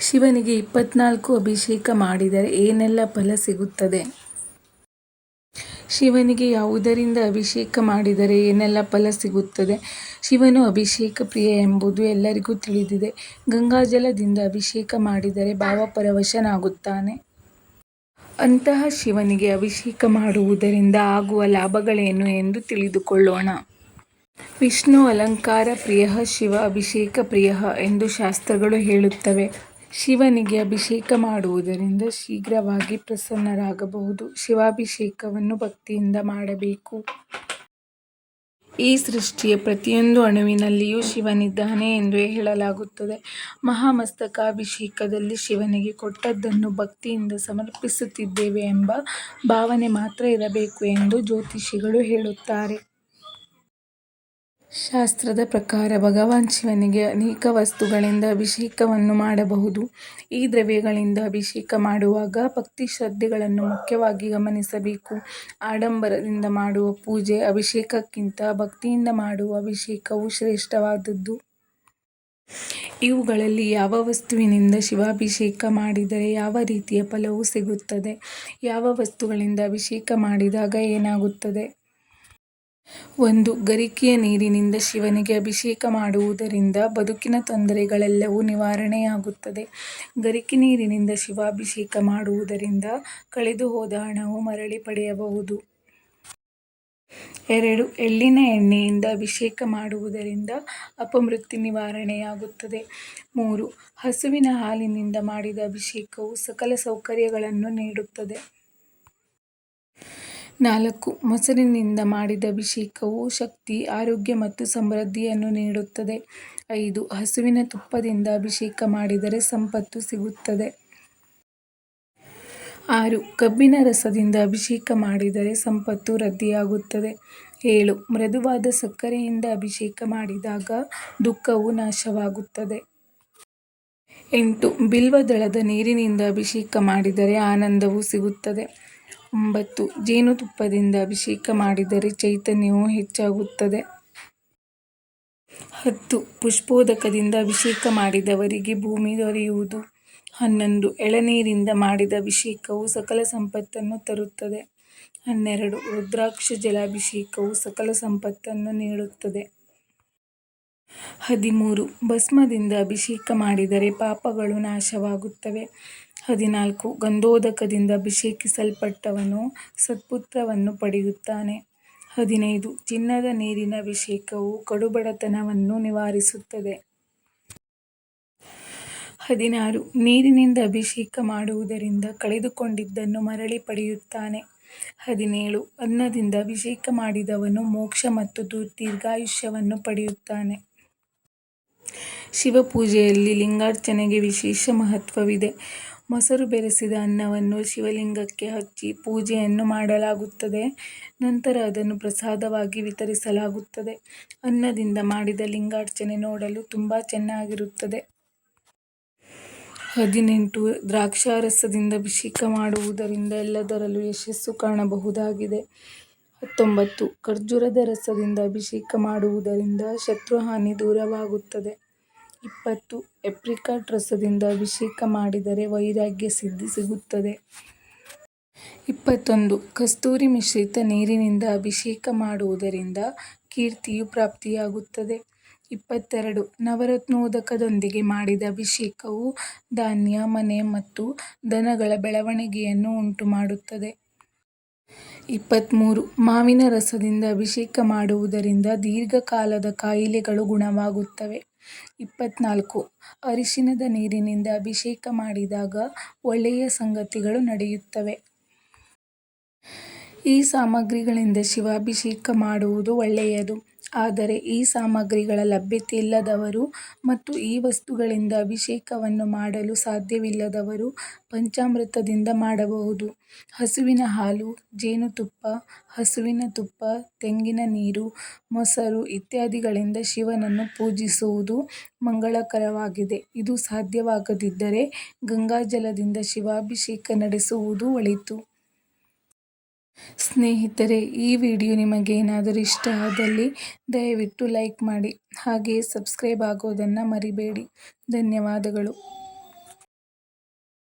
ಶಿವನಿಗೆ ಇಪ್ಪತ್ನಾಲ್ಕು ಅಭಿಷೇಕ ಮಾಡಿದರೆ ಏನೆಲ್ಲ ಫಲ ಸಿಗುತ್ತದೆ? ಶಿವನಿಗೆ ಯಾವುದರಿಂದ ಅಭಿಷೇಕ ಮಾಡಿದರೆ ಏನೆಲ್ಲ ಫಲ ಸಿಗುತ್ತದೆ? ಶಿವನು ಅಭಿಷೇಕ ಪ್ರಿಯ ಎಂಬುದು ಎಲ್ಲರಿಗೂ ತಿಳಿದಿದೆ. ಗಂಗಾಜಲದಿಂದ ಅಭಿಷೇಕ ಮಾಡಿದರೆ ಭಾವಪರವಶನಾಗುತ್ತಾನೆ. ಅಂತಹ ಶಿವನಿಗೆ ಅಭಿಷೇಕ ಮಾಡುವುದರಿಂದ ಆಗುವ ಲಾಭಗಳೇನು ಎಂದು ತಿಳಿದುಕೊಳ್ಳೋಣ. ವಿಷ್ಣು ಅಲಂಕಾರ ಪ್ರಿಯ ಶಿವ ಅಭಿಷೇಕ ಪ್ರಿಯ ಎಂದು ಶಾಸ್ತ್ರಗಳು ಹೇಳುತ್ತವೆ. ಶಿವನಿಗೆ ಅಭಿಷೇಕ ಮಾಡುವುದರಿಂದ ಶೀಘ್ರವಾಗಿ ಪ್ರಸನ್ನರಾಗಬಹುದು. ಶಿವಾಭಿಷೇಕವನ್ನು ಭಕ್ತಿಯಿಂದ ಮಾಡಬೇಕು. ಈ ಸೃಷ್ಟಿಯ ಪ್ರತಿಯೊಂದು ಅಣುವಿನಲ್ಲಿಯೂ ಶಿವನಿದ್ದಾನೆ ಎಂದು ಹೇಳಲಾಗುತ್ತದೆ. ಮಹಾಮಸ್ತಕಾಭಿಷೇಕದಲ್ಲಿ ಶಿವನಿಗೆ ಕೊಟ್ಟದ್ದನ್ನು ಭಕ್ತಿಯಿಂದ ಸಮರ್ಪಿಸುತ್ತಿದ್ದೇವೆ ಎಂಬ ಭಾವನೆ ಮಾತ್ರ ಇರಬೇಕು ಎಂದು ಜ್ಯೋತಿಷಿಗಳು ಹೇಳುತ್ತಾರೆ. ಶಾಸ್ತ್ರದ ಪ್ರಕಾರ ಭಗವಾನ್ ಶಿವನಿಗೆ ಅನೇಕ ವಸ್ತುಗಳಿಂದ ಅಭಿಷೇಕವನ್ನು ಮಾಡಬಹುದು. ಈ ದ್ರವ್ಯಗಳಿಂದ ಅಭಿಷೇಕ ಮಾಡುವಾಗ ಭಕ್ತಿ ಶ್ರದ್ಧೆಗಳನ್ನು ಮುಖ್ಯವಾಗಿ ಗಮನಿಸಬೇಕು. ಆಡಂಬರದಿಂದ ಮಾಡುವ ಪೂಜೆ, ಅಭಿಷೇಕಕ್ಕಿಂತ ಭಕ್ತಿಯಿಂದ ಮಾಡುವ ಅಭಿಷೇಕವು ಶ್ರೇಷ್ಠವಾದದ್ದು. ಇವುಗಳಲ್ಲಿ ಯಾವ ವಸ್ತುವಿನಿಂದ ಶಿವಾಭಿಷೇಕ ಮಾಡಿದರೆ ಯಾವ ರೀತಿಯ ಫಲವು ಸಿಗುತ್ತದೆ? ಯಾವ ವಸ್ತುಗಳಿಂದ ಅಭಿಷೇಕ ಮಾಡಿದಾಗ ಏನಾಗುತ್ತದೆ? ಒಂದು ಗರಿಕೆಯ ನೀರಿನಿಂದ ಶಿವನಿಗೆ ಅಭಿಷೇಕ ಮಾಡುವುದರಿಂದ ಬದುಕಿನ ತೊಂದರೆಗಳೆಲ್ಲವೂ ನಿವಾರಣೆಯಾಗುತ್ತದೆ. ಗರಿಕೆ ನೀರಿನಿಂದ ಶಿವಾಭಿಷೇಕ ಮಾಡುವುದರಿಂದ ಕಳೆದುಹೋದ ಹಣವು ಮರಳಿ ಪಡೆಯಬಹುದು. ಎರಡು, ಎಳ್ಳಿನ ಎಣ್ಣೆಯಿಂದ ಅಭಿಷೇಕ ಮಾಡುವುದರಿಂದ ಅಪಮೃತ್ಯು ನಿವಾರಣೆಯಾಗುತ್ತದೆ. ಮೂರು, ಹಸುವಿನ ಹಾಲಿನಿಂದ ಮಾಡಿದ ಅಭಿಷೇಕವು ಸಕಲ ಸೌಕರ್ಯಗಳನ್ನು ನೀಡುತ್ತದೆ. ನಾಲ್ಕು ಮೊಸರಿನಿಂದ ಮಾಡಿದ ಅಭಿಷೇಕವು ಶಕ್ತಿ, ಆರೋಗ್ಯ ಮತ್ತು ಸಮೃದ್ಧಿಯನ್ನು ನೀಡುತ್ತದೆ. ಐದು ಹಸುವಿನ ತುಪ್ಪದಿಂದ ಅಭಿಷೇಕ ಮಾಡಿದರೆ ಸಂಪತ್ತು ಸಿಗುತ್ತದೆ. ಆರು ಕಬ್ಬಿನ ರಸದಿಂದ ಅಭಿಷೇಕ ಮಾಡಿದರೆ ಸಂಪತ್ತು ರದ್ದಿಯಾಗುತ್ತದೆ ಏಳು ಮೃದುವಾದ ಸಕ್ಕರೆಯಿಂದ ಅಭಿಷೇಕ ಮಾಡಿದಾಗ ದುಃಖವು ನಾಶವಾಗುತ್ತದೆ. ಎಂಟು ಬಿಲ್ವದಳದ ನೀರಿನಿಂದ ಅಭಿಷೇಕ ಮಾಡಿದರೆ ಆನಂದವು ಸಿಗುತ್ತದೆ. ಒಂಬತ್ತು ಜೇನುತುಪ್ಪದಿಂದ ಅಭಿಷೇಕ ಮಾಡಿದರೆ ಚೈತನ್ಯವು ಹೆಚ್ಚಾಗುತ್ತದೆ. ಹತ್ತು ಪುಷ್ಪೋದಕದಿಂದ ಅಭಿಷೇಕ ಮಾಡಿದವರಿಗೆ ಭೂಮಿ ದೊರೆಯುವುದು. ಹನ್ನೊಂದು ಎಳನೀರಿಂದ ಮಾಡಿದ ಅಭಿಷೇಕವು ಸಕಲ ಸಂಪತ್ತನ್ನು ತರುತ್ತದೆ. ಹನ್ನೆರಡು ರುದ್ರಾಕ್ಷ ಜಲಾಭಿಷೇಕವು ಸಕಲ ಸಂಪತ್ತನ್ನು ನೀಡುತ್ತದೆ. ಹದಿಮೂರು ಭಸ್ಮದಿಂದ ಅಭಿಷೇಕ ಮಾಡಿದರೆ ಪಾಪಗಳು ನಾಶವಾಗುತ್ತವೆ. ಹದಿನಾಲ್ಕು ಗಂಧೋದಕದಿಂದ ಅಭಿಷೇಕಿಸಲ್ಪಟ್ಟವನು ಸತ್ಪುತ್ರವನ್ನು ಪಡೆಯುತ್ತಾನೆ. ಹದಿನೈದು ಚಿನ್ನದ ನೀರಿನ ಅಭಿಷೇಕವು ಕಡುಬಡತನವನ್ನು ನಿವಾರಿಸುತ್ತದೆ. ಹದಿನಾರು ನೀರಿನಿಂದ ಅಭಿಷೇಕ ಮಾಡುವುದರಿಂದ ಕಳೆದುಕೊಂಡಿದ್ದನ್ನು ಮರಳಿ ಪಡೆಯುತ್ತಾನೆ. ಹದಿನೇಳು ಅನ್ನದಿಂದ ಅಭಿಷೇಕ ಮಾಡಿದವನು ಮೋಕ್ಷ ಮತ್ತು ದೀರ್ಘಾಯುಷ್ಯವನ್ನು ಪಡೆಯುತ್ತಾನೆ. ಶಿವಪೂಜೆಯಲ್ಲಿ ಲಿಂಗಾರ್ಚನೆಗೆ ವಿಶೇಷ ಮಹತ್ವವಿದೆ. ಮೊಸರು ಬೆರೆಸಿದ ಅನ್ನವನ್ನು ಶಿವಲಿಂಗಕ್ಕೆ ಹಚ್ಚಿ ಪೂಜೆಯನ್ನು ಮಾಡಲಾಗುತ್ತದೆ. ನಂತರ ಅದನ್ನು ಪ್ರಸಾದವಾಗಿ ವಿತರಿಸಲಾಗುತ್ತದೆ. ಅನ್ನದಿಂದ ಮಾಡಿದ ಲಿಂಗಾರ್ಚನೆ ನೋಡಲು ತುಂಬಾ ಚೆನ್ನಾಗಿರುತ್ತದೆ. ಹದಿನೆಂಟು ದ್ರಾಕ್ಷಾರಸದಿಂದ ಅಭಿಷೇಕ ಮಾಡುವುದರಿಂದ ಎಲ್ಲದರಲ್ಲೂ ಯಶಸ್ಸು ಕಾಣಬಹುದಾಗಿದೆ. ಹತ್ತೊಂಬತ್ತು ಖರ್ಜೂರದ ರಸದಿಂದ ಅಭಿಷೇಕ ಮಾಡುವುದರಿಂದ ಶತ್ರುಹಾನಿ ದೂರವಾಗುತ್ತದೆ. ಇಪ್ಪತ್ತು ಎಪ್ರಿಕಾಟ್ ರಸದಿಂದ ಅಭಿಷೇಕ ಮಾಡಿದರೆ ವೈರಾಗ್ಯ ಸಿದ್ಧಿ ಸಿಗುತ್ತದೆ. ಇಪ್ಪತ್ತೊಂದು ಕಸ್ತೂರಿ ಮಿಶ್ರಿತ ನೀರಿನಿಂದ ಅಭಿಷೇಕ ಮಾಡುವುದರಿಂದ ಕೀರ್ತಿಯು ಪ್ರಾಪ್ತಿಯಾಗುತ್ತದೆ. ಇಪ್ಪತ್ತೆರಡು ನವರತ್ನೋದಕದೊಂದಿಗೆ ಮಾಡಿದ ಅಭಿಷೇಕವು ಧಾನ್ಯ, ಮನೆ ಮತ್ತು ದನಗಳ ಬೆಳವಣಿಗೆಯನ್ನು ಉಂಟುಮಾಡುತ್ತದೆ. ಇಪ್ಪತ್ಮೂರು ಮಾವಿನ ರಸದಿಂದ ಅಭಿಷೇಕ ಮಾಡುವುದರಿಂದ ದೀರ್ಘಕಾಲದ ಕಾಯಿಲೆಗಳು ಗುಣವಾಗುತ್ತವೆ. ಇಪ್ಪತ್ನಾಲ್ಕು ಅರಿಶಿನದ ನೀರಿನಿಂದ ಅಭಿಷೇಕ ಮಾಡಿದಾಗ ಒಳ್ಳೆಯ ಸಂಗತಿಗಳು ನಡೆಯುತ್ತವೆ. ಈ ಸಾಮಗ್ರಿಗಳಿಂದ ಶಿವಾಭಿಷೇಕ ಮಾಡುವುದು ಒಳ್ಳೆಯದು. ಆದರೆ ಈ ಸಾಮಗ್ರಿಗಳ ಲಭ್ಯತೆ ಇಲ್ಲದವರು ಮತ್ತು ಈ ವಸ್ತುಗಳಿಂದ ಅಭಿಷೇಕವನ್ನು ಮಾಡಲು ಸಾಧ್ಯವಿಲ್ಲದವರು ಪಂಚಾಮೃತದಿಂದ ಮಾಡಬಹುದು. ಹಸುವಿನ ಹಾಲು, ಜೇನುತುಪ್ಪ, ಹಸುವಿನ ತುಪ್ಪ, ತೆಂಗಿನ ನೀರು, ಮೊಸರು ಇತ್ಯಾದಿಗಳಿಂದ ಶಿವನನ್ನು ಪೂಜಿಸುವುದು ಮಂಗಳಕರವಾಗಿದೆ. ಇದು ಸಾಧ್ಯವಾಗದಿದ್ದರೆ ಗಂಗಾಜಲದಿಂದ ಶಿವಾಭಿಷೇಕ ನಡೆಸುವುದು ಒಳಿತು. ಸ್ನೇಹಿತರೆ, ಈ ವಿಡಿಯೋ ನಿಮಗೆ ಏನಾದರೂ ಇಷ್ಟ ಆದಲ್ಲಿ ದಯವಿಟ್ಟು ಲೈಕ್ ಮಾಡಿ. ಹಾಗೆಯೇ ಸಬ್ಸ್ಕ್ರೈಬ್ ಆಗೋದನ್ನು ಮರಿಬೇಡಿ. ಧನ್ಯವಾದಗಳು.